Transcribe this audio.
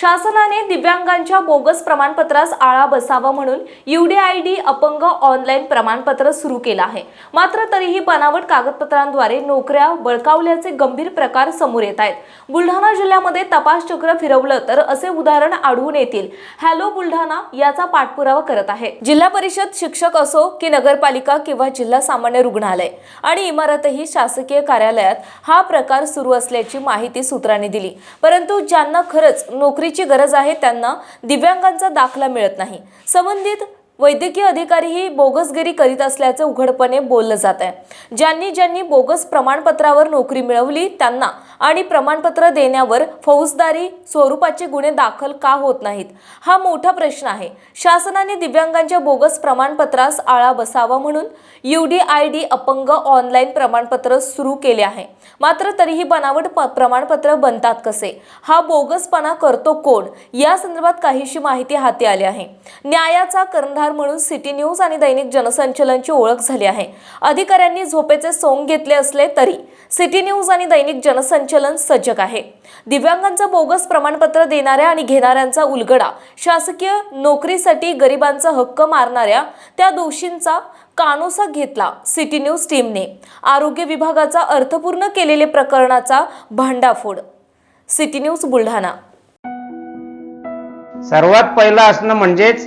शासनाने दिव्यांगांच्या बोगस प्रमाणपत्रास आळा बसावा म्हणून युडीआयडी अपंग ऑनलाईन प्रमाणपत्र सुरू केलं आहे. मात्र तरीही बनावट कागदपत्रांद्वारे नोकऱ्या बळकावल्याचे गंभीर प्रकार समोर येत आहेत. बुलढाणा जिल्ह्यामध्ये तपास चक्र फिरवलं तर असे उदाहरण आढळून येतील. हॅलो बुलढाणा याचा पाठपुरावा करत आहे. जिल्हा परिषद शिक्षक असो की नगरपालिका किंवा जिल्हा सामान्य रुग्णालय आणि इमारतही शासकीय कार्यालयात हा प्रकार सुरू असल्याची माहिती सूत्रांनी दिली. परंतु ज्यांना खरंच नोकरी नोकरीची गरज आहे त्यांना दिव्यांगांचा दाखला मिळत नाही. संबंधित वैद्यकीय अधिकारीही बोगसगिरी करीत असल्याचं उघडपणे बोललं जात आहे. ज्यांनी ज्यांनी बोगस प्रमाणपत्रावर नोकरी मिळवली त्यांना आणि प्रमाणपत्र देण्यावर फौजदारी स्वरूपाचे गुन्हे दाखल का होत नाहीत? हा मोठा प्रश्न आहे. शासनाने दिव्यांगांच्या बोगस प्रमाणपत्रास आळा बसावा म्हणून यू डी आय डी अपंग ऑनलाईन प्रमाणपत्र सुरू केले आहे. मात्र तरीही बनावट प- प्रमाणपत्र बनतात कसे? हा बोगसपणा करतो कोण? या संदर्भात काहीशी माहिती हाती आली आहे. न्यायाचा कर्णधार म्हणून सिटी न्यूज आणि दैनिक जनसंचलनची ओळख झाली आहे. अधिकाऱ्यांनी झोपेचे सोंग घेतले असले तरी सिटी न्यूज आणि दैनिक जनसंचलन सजग आहे. दिव्यांगांचं बोगस प्रमाणपत्र देणाऱ्या आणि घेणाऱ्यांचा उलगडा शासकीय नोकरीसाठी गरिबांचा हक्क मारणाऱ्या त्या दोषींचा कानोसा घेतला सिटी न्यूज टीमने. आरोग्य विभागाचा अर्थपूर्ण केलेले प्रकरणाचा भांडाफोड. City news Buldhana. सर्वात पहिलं असणं म्हणजेच